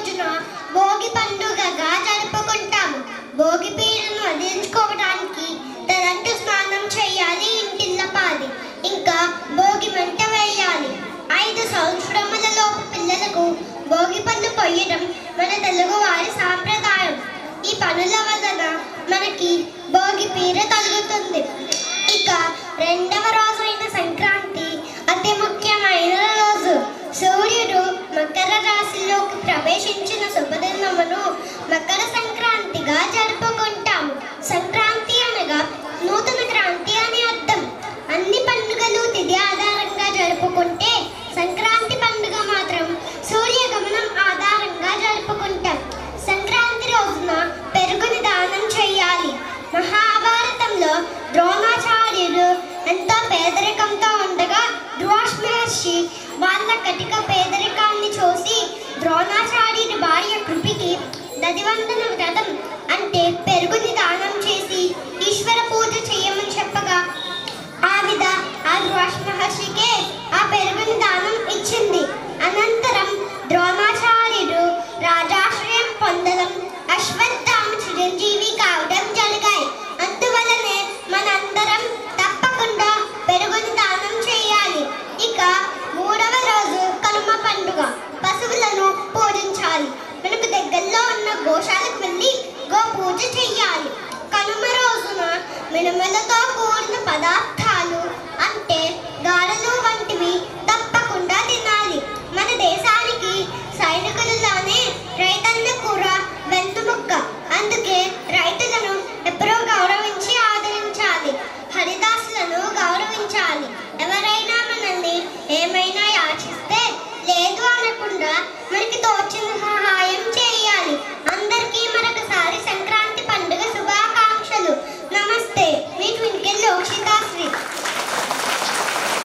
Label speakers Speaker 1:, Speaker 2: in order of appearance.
Speaker 1: రోజున భోగి పండుగగా జరుపుకుంటాము. భోగి పీడను వదిలించుకోవడానికి తలంటు స్నానం చేయాలి ఇంటిల్లపాలి ఇంకా భోగి మంట వేయాలి. ఐదు సంవత్సరములలో పిల్లలకు భోగి పళ్ళు పొయ్యడం మన తెలుగు వారి సాంప్రదాయం. ఈ పనుల వలన మనకి భోగి పీర కలుగుతుంది. ఇక రెండవ రోజు అయిన సంక్రాంతి ప్రవేశించిన శుభదినమును మకర సంక్రాంతిగా జరుపుకుంటాము. సంక్రాంతి అనగా నూతన క్రాంతి అని అర్థం. అన్ని పండుగలు తిథి ఆధారంగా జరుపుకుంటే సంక్రాంతి పండుగ మాత్రం సూర్యగమనం ఆధారంగా జరుపుకుంటాం. సంక్రాంతి రోజున పెరుగుని దానం చేయాలి. మహాభారతంలో ద్రోణాచార్యుడు ఎంతో పేదరికంతో ఉండగా ద్రోష్ మహర్షి వాళ్ళ కటిక పేదరిక చూసి ద్రోణాచార్యుడి భార్య కృపికి నదివందన వ్రతం అంటే పెరుగుని దానం చేసి ఈశ్వర పూజ చేయమని చెప్పగా ఆవిడ ఆ ద్రోష మహర్షికే ఆ పెరుగుని దానం ఇచ్చింది. అనంతరం ద్రోణాచార్యుడు రాజాశ్రయం పొందడం అశ్వత్ చిరంజీవి కావడం జరిగాయి అందువలనే మనందరం తప్పకుండా పెరుగుని దానం చేయాలి ఇక మూడవ రోజు కనుమ పండుగ పశువులను పూజించాలి మనకు దగ్గరలో ఉన్న గోశాలకు వెళ్ళి గో పూజ చెయ్యాలి కనుమ రోజున మినుములతో కూడిన పదార్థాలు అంటే గారెలు వంటివి తప్పకుండా తినాలి. మన దేశానికి సైనికులలోనే రైతన్న కూర వెన్నుముక్క అందుకే రైతులను ఎప్పుడూ గౌరవించి ఆదరించాలి. హరిదాసులను గౌరవించాలి. ఎవరైనా మనల్ని ఏమైనా యాచిస్తే లేదు అనకుండా మనకి తోచిన